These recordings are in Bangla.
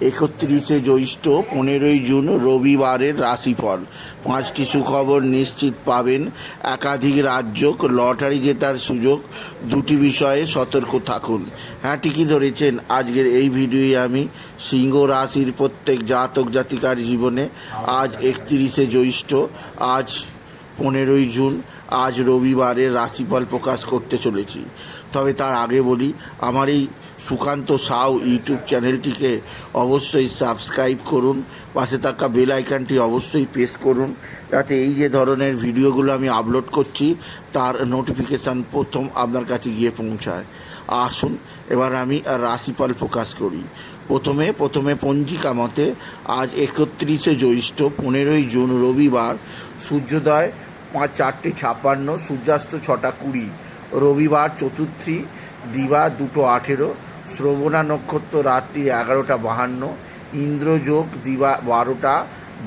একত্রিশে জ্যৈষ্ঠ, পনেরোই জুন, রবিবারের রাশিফল। পাঁচটি সুখবর নিশ্চিত পাবেন। একাধিক রাজ্য লটারি জেতার সুযোগ, দুটি বিষয়ে সতর্ক থাকুন। হ্যাঁ ঠিকই ধরেছেন, আজকের এই ভিডিওয়ে আমি। সিংহ রাশির প্রত্যেক জাতক জাতিকার জীবনে আজ একত্রিশে জ্যৈষ্ঠ, আজ পনেরোই জুন, আজ রবিবারের রাশিফল প্রকাশ করতে চলেছি। তবে তার আগে বলি, আমার এই সুকান্ত সাউ ইউটিউব চ্যানেলটিকে অবশ্যই সাবস্ক্রাইব করুন। পাশে থাকা বেল আইকনটি অবশ্যই প্রেস করুন। যাতে এই যে ধরনের ভিডিওগুলো আমি আপলোড করছি, তার নোটিফিকেশান প্রথম আপনার কাছে গিয়ে পৌঁছায়। আসুন, এবার আমি রাশিফল প্রকাশ করি। প্রথমে প্রথমে পঞ্জিকা মতে, আজ একত্রিশে জ্যৈষ্ঠ, পনেরোই জুন, রবিবার, সূর্যোদয় পাঁচ চারটে ছাপ্পান্ন, সূর্যাস্ত ছটা কুড়ি, রবিবার চতুর্থী, দিবা দুটো আঠেরো শ্রবণা নক্ষত্র রাত্রি এগারোটা বাহান্ন, ইন্দ্রযোগ দিবা বারোটা,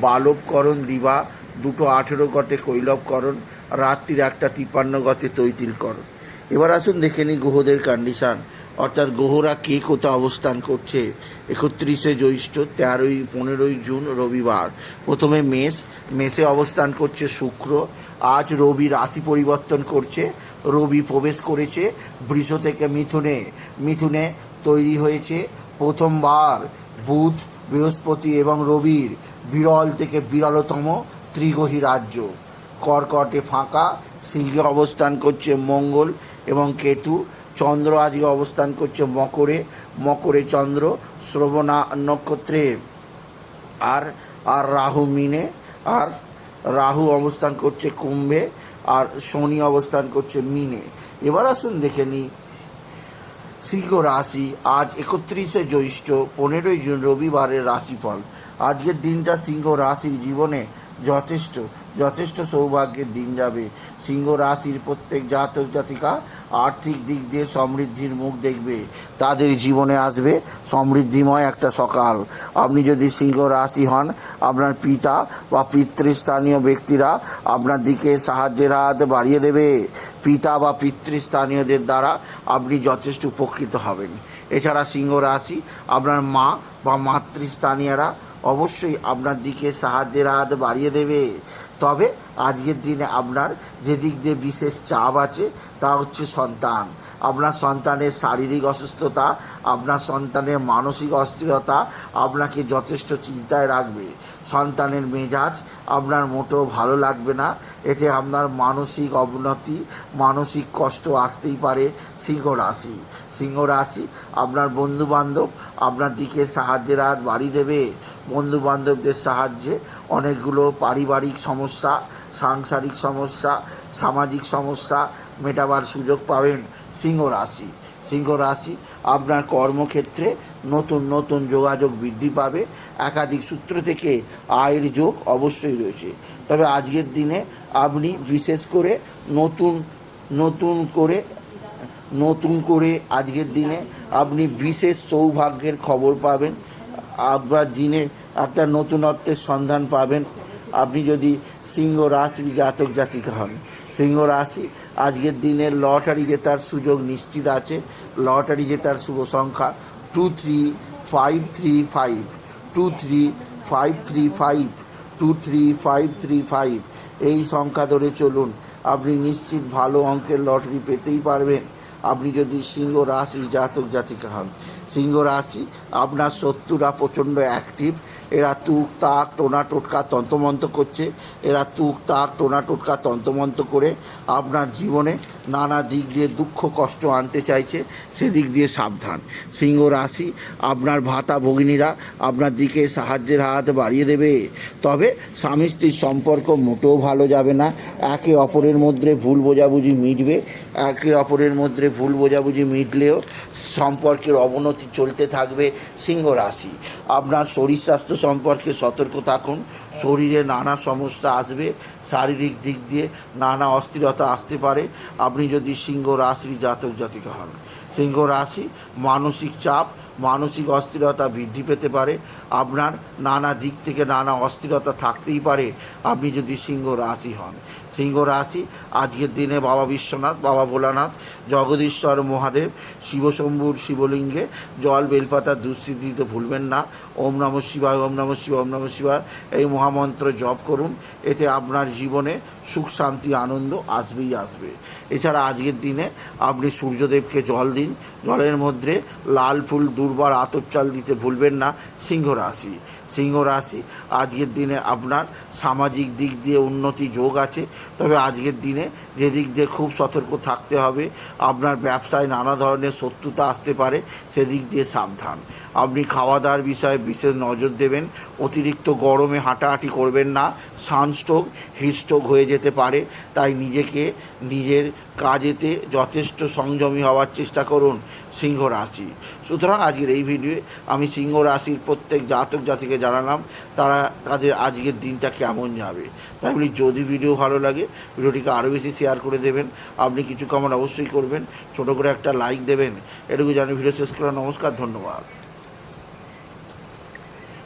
বালবকরণ দিবা দুটো আঠেরো গটে কৈলবকরণ, রাত্রির একটা তিপ্পান্ন গতে তৈতিলকরণ। এবার আসুন দেখে নিই গ্রহদের কন্ডিশান অর্থাৎ গ্রহরা কে কোথাও অবস্থান করছে? একত্রিশে জ্যৈষ্ঠ, তেরোই, পনেরোই জুন, রবিবার। প্রথমে মেষ, মেষে অবস্থান করছে শুক্র। আজ রবি রাশি পরিবর্তন করছে। রবি প্রবেশ করেছে বৃষ থেকে মিথুনে। মিথুনে তৈরি হয়েছে। প্রথমবার বুধ, বৃহস্পতি এবং রবির বিরল থেকে বিরলতম ত্রিগ্রহী রাজ্য। কর্কটে ফাঁকা, সিংহে অবস্থান করছে মঙ্গল এবং কেতু, চন্দ্র আজকে অবস্থান করছে মকরে মকরে চন্দ্র, শ্রবণা নক্ষত্রে। আর আর রাহু মিনে, আর রাহু অবস্থান করছে কুম্ভে, আর শনি অবস্থান করছে মিনে। এবার আসুন দেখে নিই সিংহ রাশি আজ একত্রিশে জ্যৈষ্ঠ পনেরোই জুন রবিবারের রাশিফল। আজকের দিনটা সিংহ রাশির জীবনে যথেষ্ট যথেষ্ট সৌভাগ্যের দিন যাবে। সিংহ রাশির প্রত্যেক জাতক জাতিকা আর্থিক দিক দিয়ে সমৃদ্ধির মুখ দেখবে। তাদের জীবনে আসবে সমৃদ্ধিময় একটা সকাল। আপনি যদি সিংহ রাশি হন, আপনার পিতা বা পিতৃস্থানীয় ব্যক্তিরা আপনার দিকে সাহায্যের হাত বাড়িয়ে দেবে। পিতা বা পিতৃস্থানীয়দের দ্বারা আপনি যথেষ্ট উপকৃত হবেন। এছাড়া সিংহ রাশি, আপনার মা বা মাতৃস্থানীয়রা অবশ্যই আপনার দিকে সাহায্যের হাত বাড়িয়ে দেবে। তবে আজকের দিনে আপনার যে দিক দিয়ে বিশেষ চাপ আছে, তা হচ্ছে সন্তান। আপনার সন্তানের শারীরিক অসুস্থতা, আপনার সন্তানের মানসিক অস্থিরতা আপনাকে যথেষ্ট চিন্তায় রাখবে। সন্তানের মেজাজ আপনার মোটেও ভালো লাগবে না। এতে আপনার মানসিক অবনতি, মানসিক কষ্ট আসতেই পারে সিংহ রাশি। সিংহ রাশি, আপনার বন্ধু বান্ধব আপনার দিকে সাহায্যের হাত বাড়িয়ে দেবে। বন্ধু বান্ধবদের সাহায্যে অনেকগুলো পারিবারিক সমস্যা, সাংসারিক সমস্যা, সামাজিক সমস্যা মেটাবার সুযোগ পাবেন। সিংহ রাশি। সিংহ রাশি আপনার কর্মক্ষেত্রে নতুন নতুন যোগাযোগ বৃদ্ধি পাবে। একাধিক সূত্র থেকে আয়ের যোগ অবশ্যই রয়েছে। তবে আজকের দিনে আপনি বিশেষ করে নতুন নতুন করে নতুন করে আজকের দিনে আপনি বিশেষ সৌভাগ্যের খবর পাবেন। আপনার দিনে একটা নতুনত্বের সন্ধান পাবেন। আপনি যদি সিংহ রাশির জাতক জাতিকা হন সিংহ রাশি। আজকের দিনে লটারি জেতার সুযোগ নিশ্চিত আছে। লটারি জেতার শুভ সংখ্যা two three five three five two three five three five two three five three five এই সংখ্যা ধরে চলুন। আপনি নিশ্চিত ভালো অঙ্কের লটারি পেতেই পারবেন। আপনি যদি সিংহ রাশি জাতক জাতিকা হন, সিংহ রাশি আপনার শত্রুরা প্রচণ্ড অ্যাক্টিভ এরা তুক তাক টোনা টোটকা তন্তমন্ত করছে, এরা তুক তাক টোনা টোটকা তন্তমন্ত করে আপনার জীবনে নানা দিক দিয়ে দুঃখ কষ্ট আনতে চাইছে, সেদিক দিয়ে সাবধান। সিংহ রাশি আপনার ভাতা ভগিনীরা আপনার দিকে সাহায্যের হাত বাড়িয়ে দেবে। তবে স্বামী স্ত্রীর সম্পর্ক মোটেও ভালো যাবে না, একে অপরের মধ্যে ভুল বোঝাবুঝি মিটবে একে অপরের মধ্যে ভুল বোঝাবুঝি মিটলেও সম্পর্কের অবনতি চলতে থাকবে সিংহ রাশি। আপনার শরীর স্বাস্থ্য সম্পর্কে সতর্ক থাকুন। শরীরে নানা সমস্যা আসবে, শারীরিক দিক দিয়ে নানা অস্থিরতা আসতে পারে। আপনি যদি সিংহ রাশির জাতক জাতিকা হন, সিংহ রাশি মানসিক চাপ মানসিক অস্থিরতা বৃদ্ধি পেতে পারে। আপনার নানা দিক থেকে নানা অস্থিরতা থাকতেই পারে। আপনি যদি সিংহ রাশি হন। সিংহ রাশি, আজকের দিনে বাবা বিশ্বনাথ, বাবা ভোলানাথ, জগদীশ্বর মহাদেব, শিবশম্ভুর শিবলিঙ্গে জল, বেলপাতা দুস্থিতি দিতে ভুলবেন না। ওম নম শিবায়, ওম নম শিবায়, ওম নম শিবায়। এই মহামন্ত্র জপ করুন, এতে আপনার জীবনে সুখ, শান্তি, আনন্দ আসবেই আসবে। এছাড়া আজকের দিনে আপনি সূর্যদেবকে জল দিন। জলের মধ্যে লাল ফুল, দুর্বার আতর চাল দিতে ভুলবেন না, সিংহ রাশি। সিংহ রাশি, আজকের দিনে আপনার সামাজিক দিক দিয়ে উন্নতি যোগ আছে। তবে আজকের দিনে যে দিক দিয়ে খুব সতর্ক থাকতে হবে, আপনার ব্যবসায় নানা ধরনের শত্রুতা আসতে পারে, সেদিক দিয়ে সাবধান। আপনি খাওয়া দাওয়ার বিষয়ে বিশেষ নজর দেবেন। অতিরিক্ত গরমে হাঁটাহাঁটি করবেন না। সানস্ট্রোক, হিটস্ট্রোক হয়ে যেতে পারে। তাই নিজেকে নিজের কাজেতে যথেষ্ট সংযমী হওয়ার চেষ্টা করুন সিংহ রাশি। সুতরাং আজকের এই ভিডিওয়ে আমি সিংহ রাশির প্রত্যেক জাতক জাতিকে জানালাম, তারা তাদের আজকের দিনটা কেমন যাবে। তাই বলি, যদি ভিডিও ভালো লাগে, ভিডিওটিকে আরও বেশি শেয়ার করে দেবেন। আপনি কিছু কমেন্ট অবশ্যই করবেন। ছোটো করে একটা লাইক দেবেন। এটুকু জানি ভিডিও শেষ করা নমস্কার, ধন্যবাদ।